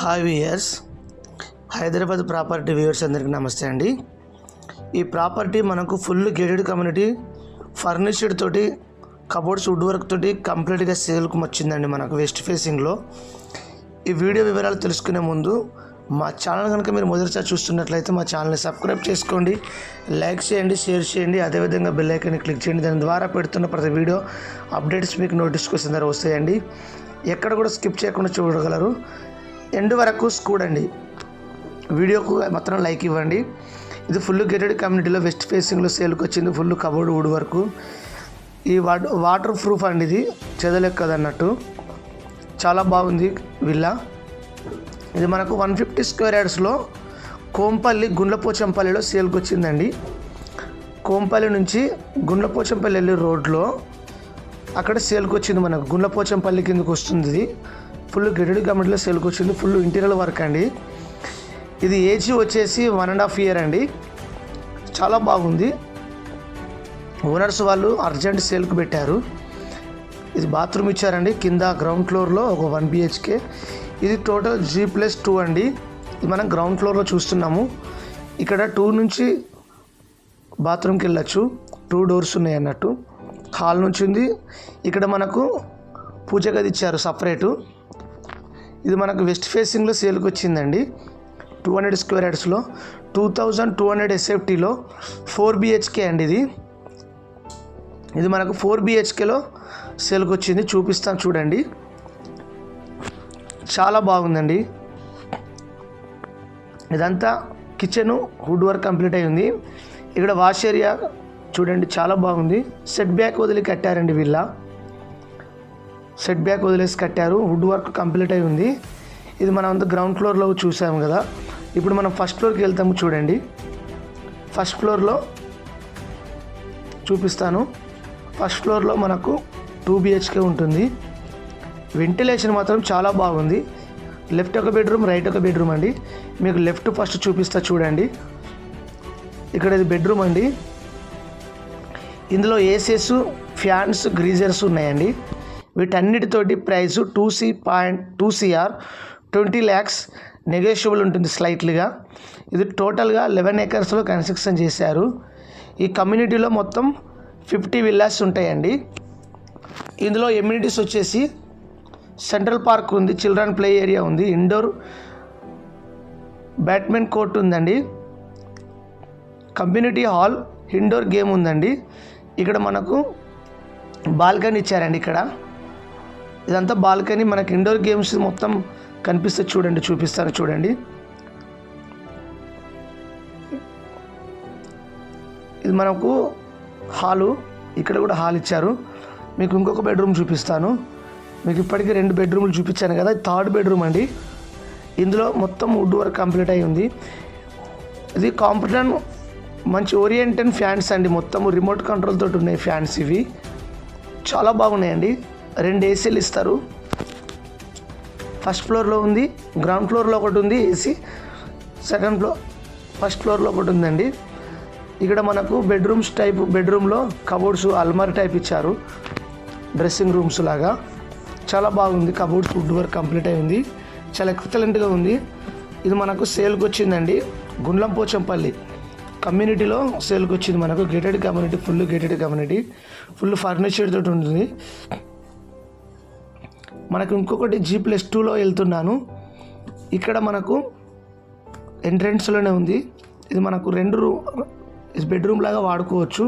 Hi viewers Hyderabad property viewers అందరికీ నమస్తే అండి. ఈ ప్రాపర్టీ మనకు ఫుల్ గేటెడ్ కమ్యూనిటీ ఫర్నిచర్ తోటి కబోర్డ్స్ వుడ్ వర్క్ తోటి కంప్లీట్గా సేల్కి వచ్చిందండి మనకు వెస్ట్ ఫేసింగ్లో ఈ వీడియో వివరాలు తెలుసుకునే ముందు మా ఛానల్ కనుక మీరు మొదటిసారి చూస్తున్నట్లయితే మా ఛానల్ని సబ్స్క్రైబ్ చేసుకోండి లైక్ చేయండి షేర్ చేయండి అదేవిధంగా బెల్ ఐకాన్ని క్లిక్ చేయండి. దాని ద్వారా పెడుతున్న ప్రతి వీడియో అప్డేట్స్ మీకు నోటిఫికేషన్ ద్వారా వస్తాయండి. ఎక్కడ కూడా స్కిప్ చేయకుండా చూడగలరు. ఎండ్ వరకు చూడండి వీడియోకు మాత్రం లైక్ ఇవ్వండి. ఇది ఫుల్ గేటెడ్ కమ్యూనిటీలో వెస్ట్ ఫేసింగ్లో సేల్కి వచ్చింది ఫుల్ కబోర్డ్ వుడ్ వరకు. ఈ వాటర్ వాటర్ ప్రూఫ్ అండి ఇది. చెదలెక్కదన్నట్టు. చాలా బాగుంది విల్లా. ఇది మనకు వన్ ఫిఫ్టీ స్క్వేర్ యార్డ్స్లో కోంపల్లి గుండ్లపోచంపల్లిలో సేల్కి వచ్చిందండి. కోంపల్లి నుంచి గుండ్లపోచంపల్లి వెళ్ళే రోడ్లో అక్కడ సేల్కి వచ్చింది మనకు. గుండ్లపోచంపల్లి కిందకు వస్తుంది ఇది. ఫుల్ గెడెడ్ కమిటీలో సేల్కి వచ్చింది ఫుల్ ఇంటీరియర్ వర్క్ అండి. ఇది ఏజీ వచ్చేసి వన్ అండ్ హాఫ్ ఇయర్ అండి. చాలా బాగుంది. ఓనర్స్ వాళ్ళు అర్జెంట్ సేల్కి పెట్టారు. ఇది బాత్రూమ్ ఇచ్చారండి కింద గ్రౌండ్ ఫ్లోర్లో ఒక వన్ బిహెచ్కే. ఇది టోటల్ జీ ప్లస్ టూ అండి. ఇది మనం గ్రౌండ్ ఫ్లోర్లో చూస్తున్నాము. ఇక్కడ టూ నుంచి బాత్రూమ్కి వెళ్ళచ్చు. టూ డోర్స్ ఉన్నాయి అన్నట్టు. హాల్ నుంచి ఉంది. ఇక్కడ మనకు పూజ గది ఇచ్చారు సపరేటు. ఇది మనకు వెస్ట్ ఫేసింగ్లో సేల్కి వచ్చిందండి. టూ హండ్రెడ్ స్క్వేర్ యార్డ్స్లో. టూ థౌజండ్ టూ హండ్రెడ్ ఎస్ఎఫ్టీలో ఫోర్ బిహెచ్కే అండి ఇది. ఇది మనకు ఫోర్ బిహెచ్కేలో సేల్కి వచ్చింది. చూపిస్తాను చూడండి. చాలా బాగుందండి. ఇదంతా కిచెను వుడ్ వర్క్ కంప్లీట్ అయ్యింది ఇక్కడ వాష్ ఏరియా చూడండి చాలా బాగుంది. సెట్ బ్యాక్ వదిలి కట్టారండి వీళ్ళ. సెట్ బ్యాక్ వదిలేసి కట్టారు. వుడ్ వర్క్ కంప్లీట్ అయి ఉంది. ఇది మనం అంత గ్రౌండ్ ఫ్లోర్లో చూసాము కదా. ఇప్పుడు మనం ఫస్ట్ ఫ్లోర్కి వెళ్తాము చూడండి. ఫస్ట్ ఫ్లోర్లో చూపిస్తాను. ఫస్ట్ ఫ్లోర్లో మనకు టూ బిహెచ్కే ఉంటుంది. వెంటిలేషన్ మాత్రం చాలా బాగుంది. లెఫ్ట్ ఒక బెడ్రూమ్ రైట్ ఒక బెడ్రూమ్ అండి. మీకు లెఫ్ట్ ఫస్ట్ చూపిస్తా చూడండి. ఇక్కడ ఇది బెడ్రూమ్ అండి. ఇందులో ఏసీస్ ఫ్యాన్స్ గ్రీజర్స్ ఉన్నాయండి. వీటన్నిటితోటి price two C point two CR twenty lakhs negotiable ఉంటుంది స్లైట్లీగా. ఇది టోటల్గా లెవెన్ ఏకర్స్లో కన్స్ట్రక్షన్ చేశారు. ఈ కమ్యూనిటీలో మొత్తం ఫిఫ్టీ విల్లాస్ ఉంటాయండి. ఇందులో ఎమ్యూనిటీస్ వచ్చేసి సెంట్రల్ పార్క్ ఉంది చిల్డ్రన్ ప్లే ఏరియా ఉంది ఇండోర్ బ్యాడ్మింటన్ కోర్ట్ ఉందండి. కమ్యూనిటీ హాల్ ఇండోర్ గేమ్ ఉందండి. ఇక్కడ మనకు బాల్కనీ ఇచ్చారండి ఇక్కడ. ఇదంతా బాల్కనీ మనకి ఇండోర్ గేమ్స్ మొత్తం కనిపిస్తే చూడండి చూపిస్తాను చూడండి. ఇది మనకు హాలు ఇక్కడ కూడా హాల్ ఇచ్చారు. మీకు ఇంకొక బెడ్రూమ్ చూపిస్తాను. మీకు ఇప్పటికీ రెండు బెడ్రూమ్లు చూపించాను కదా థర్డ్ బెడ్రూమ్ అండి. ఇందులో మొత్తం వుడ్ వర్క్ కంప్లీట్ అయి ఉంది. ఇది కాంపిటన్ మంచి ఓరియంటెడ్ ఫ్యాన్స్ అండి మొత్తం రిమోట్ కంట్రోల్ తోటి ఉన్నాయి ఫ్యాన్స్ ఇవి. చాలా బాగున్నాయండి. రెండు ఏసీలు ఇస్తారు. ఫస్ట్ ఫ్లోర్లో ఉంది గ్రౌండ్ ఫ్లోర్లో ఒకటి ఉంది ఏసీ సెకండ్ ఫ్లోర్ ఫస్ట్ ఫ్లోర్లో ఒకటి ఉందండి. ఇక్కడ మనకు బెడ్రూమ్స్ టైప్ బెడ్రూమ్లో కబోర్డ్స్ అల్మార్ టైప్ ఇచ్చారు. డ్రెస్సింగ్ రూమ్స్ లాగా. చాలా బాగుంది కబోర్డ్స్ వుడ్ వర్క్ కంప్లీట్ అయింది. చాలా ఎక్సలెంట్గా ఉంది. ఇది మనకు సేల్కి వచ్చిందండి. గుండ్లం పోచంపల్లి కమ్యూనిటీలో సేల్కి వచ్చింది మనకు. Gated community full gated community full furniture తోటి ఉంటుంది. మనకు ఇంకొకటి జీ ప్లస్ టూలో వెళ్తున్నాను. ఇక్కడ మనకు ఎంట్రెన్స్లోనే ఉంది. ఇది మనకు రెండు రూమ్ ఇది బెడ్రూమ్ లాగా వాడుకోవచ్చు.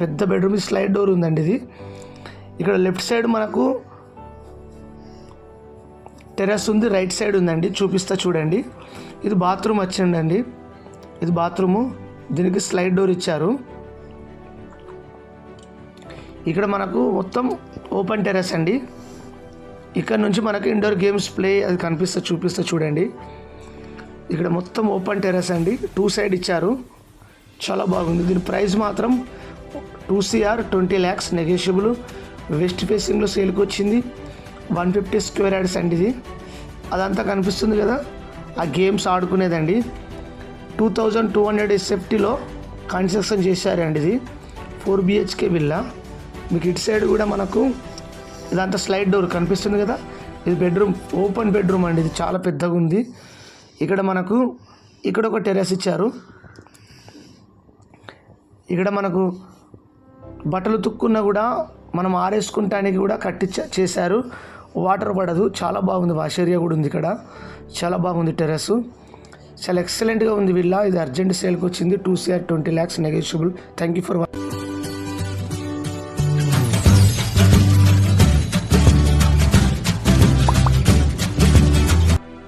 పెద్ద బెడ్రూమ్ స్లైడ్ డోర్ ఉందండి ఇది. ఇక్కడ లెఫ్ట్ సైడ్ మనకు టెర్రస్ ఉంది రైట్ సైడ్ ఉందండి. చూపిస్తా చూడండి. ఇది బాత్రూమ్ వచ్చిండండి ఇది బాత్రూము దీనికి స్లైడ్ డోర్ ఇచ్చారు. ఇక్కడ మనకు మొత్తం ఓపెన్ టెర్రస్ అండి. ఇక్కడ నుంచి మనకి ఇండోర్ గేమ్స్ ప్లే అది కనిపిస్తే చూపిస్తే చూడండి. ఇక్కడ మొత్తం ఓపెన్ టెర్రస్ అండి. టూ సైడ్ ఇచ్చారు. చాలా బాగుంది. దీని ప్రైస్ మాత్రం two CR twenty lakhs negotiable west ఫేసింగ్లో సేల్కి వచ్చింది. వన్ ఫిఫ్టీ స్క్వేర్ యార్డ్స్ అండి ఇది. అదంతా కనిపిస్తుంది కదా? ఆ గేమ్స్ ఆడుకునేదండి. టూ థౌజండ్ టూ హండ్రెడ్ ఎస్ఎఫ్టీలో కన్స్ట్రక్షన్ చేశారండి ఇది. ఫోర్ బిహెచ్కే విల్లా మీకు ఇటు సైడ్ కూడా మనకు ఇదంతా స్లైడ్ డోర్ కనిపిస్తుంది కదా? ఇది బెడ్రూమ్ ఓపెన్ బెడ్రూమ్ అండి. ఇది చాలా పెద్దగా ఉంది. ఇక్కడ మనకు ఇక్కడ ఒక టెర్రస్ ఇచ్చారు. ఇక్కడ మనకు బట్టలు తుక్కున్నా కూడా మనం ఆరేసుకుంటానికి కూడా కట్టి చేశారు. వాటర్ పడదు. చాలా బాగుంది. వాష్ ఏరియా కూడా ఉంది ఇక్కడ. చాలా బాగుంది టెర్రస్ చాలా ఎక్సలెంట్గా ఉంది విల్లా ఇది అర్జెంట్ సేల్కి వచ్చింది. Two CR twenty lakhs negotiable thank you for